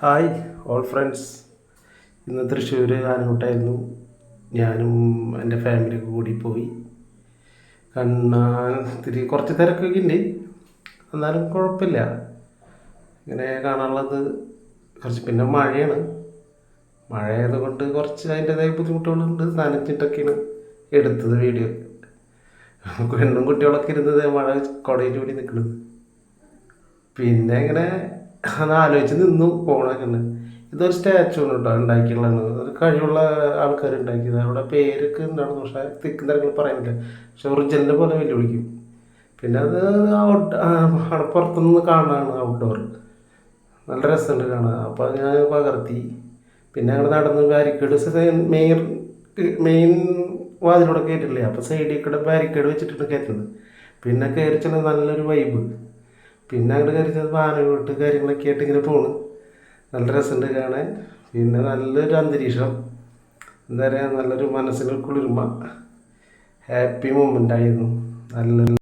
Hi all friends ഇന്ന് തൃശ്ശൂർ ആനമുട്ടായിരുന്നു. ഞാനും എന്റെ ഫാമിലിയൊക്കെ കൂടി പോയി. കണ്ണാൻ ഇത്തിരി കുറച്ച് തിരക്കൊക്കെ ഉണ്ട്. എന്നാലും കുഴപ്പമില്ല. ഇങ്ങനെ കാണാനുള്ളത് കുറച്ച് പിന്നെ മഴയാണ്. മഴ ആയതുകൊണ്ട് കുറച്ച് അതിന്റെതായ ബുദ്ധിമുട്ടുകളുണ്ട്. നനഞ്ഞിട്ടൊക്കെയാണ് എടുത്തത് വീഡിയോ. പെണ്ണും കുട്ടികളൊക്കെ ഇരുന്നത് മഴ കുടയിൽ കൂടി നിൽക്കുന്നത് പിന്നെ ഇങ്ങനെ അത് ആലോചിച്ച് നിന്നു പോകണമൊക്കെ ഇതൊരു സ്റ്റാച്ചു ആണ് കേട്ടോ ഉണ്ടാക്കിയുള്ളതാണ് ഒരു കഴിവുള്ള ആൾക്കാർ ഉണ്ടാക്കിയത്. അവിടെ പേരൊക്കെ ഉണ്ടായിരുന്നു പക്ഷേ തിക്കും തിരങ്ങൾ പറയാനില്ല. പക്ഷെ ഒറിജിനലിനെ പോലെ വെല്ലുവിളിക്കും. പിന്നെ അത് ഔട്ട് അവിടെ പുറത്തുനിന്ന് കാണാനാണ് ഔട്ട്ഡോർ നല്ല രസമുണ്ട് കാണാൻ. അപ്പോൾ ഞാൻ പകർത്തി. പിന്നെ ഞങ്ങൾ നടന്ന് ബാരിക്കേഡ് മെയിൻ മെയിൻ വാതിലൂടെ കയറ്റില്ലേ അപ്പോൾ സൈഡിൽ കൂടെ ബാരിക്കേഡ് വെച്ചിട്ടാണ് കയറ്റുന്നത് പിന്നെ കയറി ചെന്ന നല്ലൊരു വൈബ് പിന്നെ അങ്ങോട്ട് കയറി ചെന്നപ്പോൾ ആനകൂട്ട് കാര്യങ്ങളൊക്കെ ആയിട്ട് ഇങ്ങനെ പോണ്. നല്ല രസമുണ്ട് കാണാൻ. പിന്നെ നല്ലൊരു അന്തരീക്ഷം. എന്താ പറയുക നല്ലൊരു മനസ്സിന് കുളിർമ. ഹാപ്പി മൊമെന്റ് ആയിരുന്നു. നല്ലൊരു